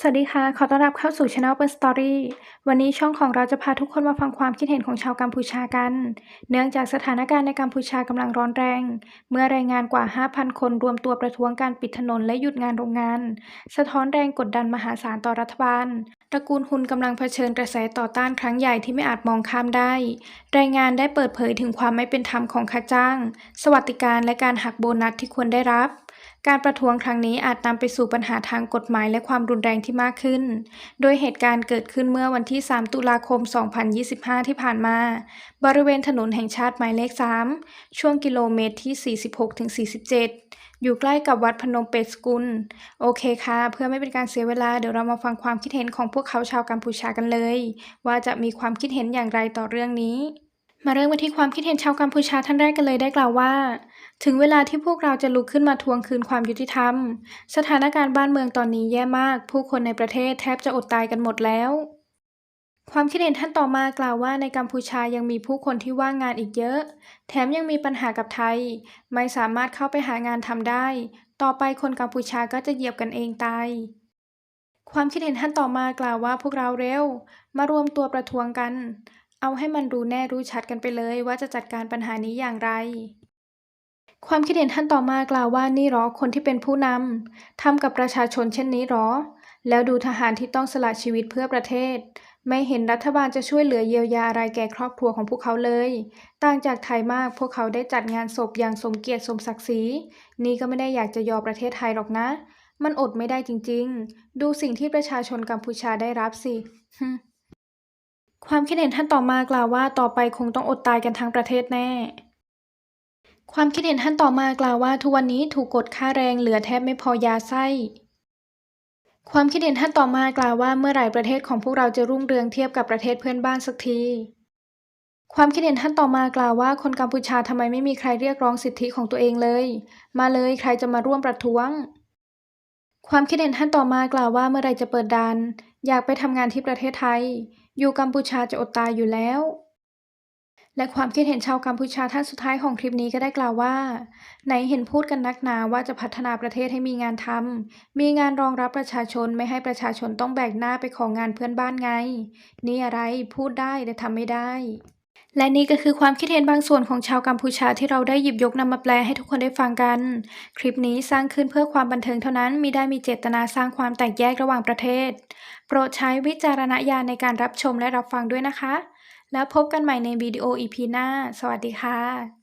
สวัสดีค่ะ ขอต้อนรับเข้าสู่ช anel เปิลสตอรี่วันนี้ช่องของเราจะพาทุกคนมาฟังความคิดเห็นของชาวกัมพูชากัน เนื่องจากสถานการณ์ในกัมพูชากำลังร้อนแรง เมื่อแรงงานกว่า 5,000 คนรวมตัวประท้วงการปิดถนนและหยุดงานโรงงาน สะท้อนแรงกดดันมหาศาลต่อรัฐบาล ตระกูลฮุนกำลังเผชิญกระแสต่อต้านครั้งใหญ่ที่ไม่อาจมองข้ามได้ แรายงานได้เปิดเผยถึงความไม่เป็นธรรมของค่าจ้าง สวัสดิการและการหักโบนัสที่ควรได้รับ การประท้วงครั้งนี้อาจนำไปสู่ปัญหาทางกฎหมายและความรุนแรงที่มากขึ้น โดยเหตุการณ์เกิดขึ้นเมื่อวันที่ 3 ตุลาคม 2025 ที่ผ่านมา บริเวณถนนแห่งชาติหมายเลข 3 ช่วงกิโลเมตรที่ 46-47 อยู่ใกล้กับวัดพนมเปญสกุล โอเคค่ะ เพื่อไม่เป็นการเสียเวลาเดี๋ยวเรามาฟังความคิดเห็นของพวกเขาชาวกัมพูชากันเลย ว่าจะมีความคิดเห็นอย่างไรต่อเรื่องนี้ มาเริ่มกันที่ความคิดเห็นชาวกัมพูชาท่านแรกกันเลยได้กล่าวว่า ถึงเวลาที่พวกเราจะลุกขึ้นมาทวงคืนความยุติธรรม สถานการณ์บ้านเมืองตอนนี้แย่มาก ผู้คนในประเทศแทบจะอดตายกันหมดแล้ว ความคิดเห็นท่านต่อมากล่าวว่าในกัมพูชายังมีผู้คนที่ว่างงานอีกเยอะ แถมยังมีปัญหากับไทย ไม่สามารถเข้าไปหางานทำได้ ต่อไปคนกัมพูชาก็จะเหยียบกันเองตายความคิดเห็นท่านต่อมากล่าวว่าพวกเราเร็ว มารวมตัวประท้วงกัน เอาให้มันรู้แน่รู้ชัดกันไปเลยว่าจะจัดการปัญหานี้อย่างไร ความคิดเห็นท่านต่อมากล่าวว่านี่หรอคนที่เป็นผู้นำทำกับประชาชนเช่นนี้หรอ แล้วดูทหารที่ต้องสละชีวิตเพื่อประเทศ ไม่เห็นรัฐบาลจะช่วยเหลือเยียวยาอะไรแก่ครอบครัวของพวกเขาเลย ต่างจากไทยมากพวกเขาได้จัดงานศพอย่างสมเกียรติสมศักดิ์ศรีนี่ก็ไม่ได้อยากจะยอประเทศไทยหรอกนะ มันอดไม่ได้จริง ๆ ดูสิ่งที่ประชาชนกัมพูชาได้รับสิความคิดเห็นท่านต่อมากล่าวว่าต่อไปคงต้องอดตายกันทั้งประเทศแน่ ความคิดเห็นท่านต่อมากล่าวว่าทุกวันนี้ถูกกดค่าแรงเหลือแทบไม่พอยาไส้ ความคิดเห็นท่านต่อมากล่าวว่าเมื่อไหร่ประเทศของพวกเราจะรุ่งเรืองเทียบกับประเทศเพื่อนบ้านสักที ความคิดเห็นท่านต่อมากล่าวว่าคนกัมพูชาทำไมไม่มีใครเรียกร้องสิทธิของตัวเองเลย มาเลยใครจะมาร่วมประท้วง ความคิดเห็นท่านต่อมากล่าวว่าเมื่อไรจะเปิดดานอยากไปทำงานที่ประเทศไทย อยู่กัมพูชาจะอดตายอยู่แล้ว และความคิดเห็นชาวกัมพูชาท่านสุดท้ายของคลิปนี้ก็ได้กล่าวว่า ไหนเห็นพูดกันนักหนาว่าจะพัฒนาประเทศให้มีงานทำมีงานรองรับประชาชนไม่ให้ประชาชนต้องแบกหน้าไปของงานเพื่อนบ้านไง นี่อะไรพูดได้แต่ทำไม่ได้และนี่ก็คือความคิดเห็นบางส่วนของชาวกัมพูชาที่เราได้หยิบยกนำมาแปลให้ทุกคนได้ฟังกัน คลิปนี้สร้างขึ้นเพื่อความบันเทิงเท่านั้นมิได้มีเจตนาสร้างความแตกแยกระหว่างประเทศ โปรดใช้วิจารณญาณในการรับชมและรับฟังด้วยนะคะ แล้วพบกันใหม่ในวิดีโออีพีหน้า สวัสดีค่ะ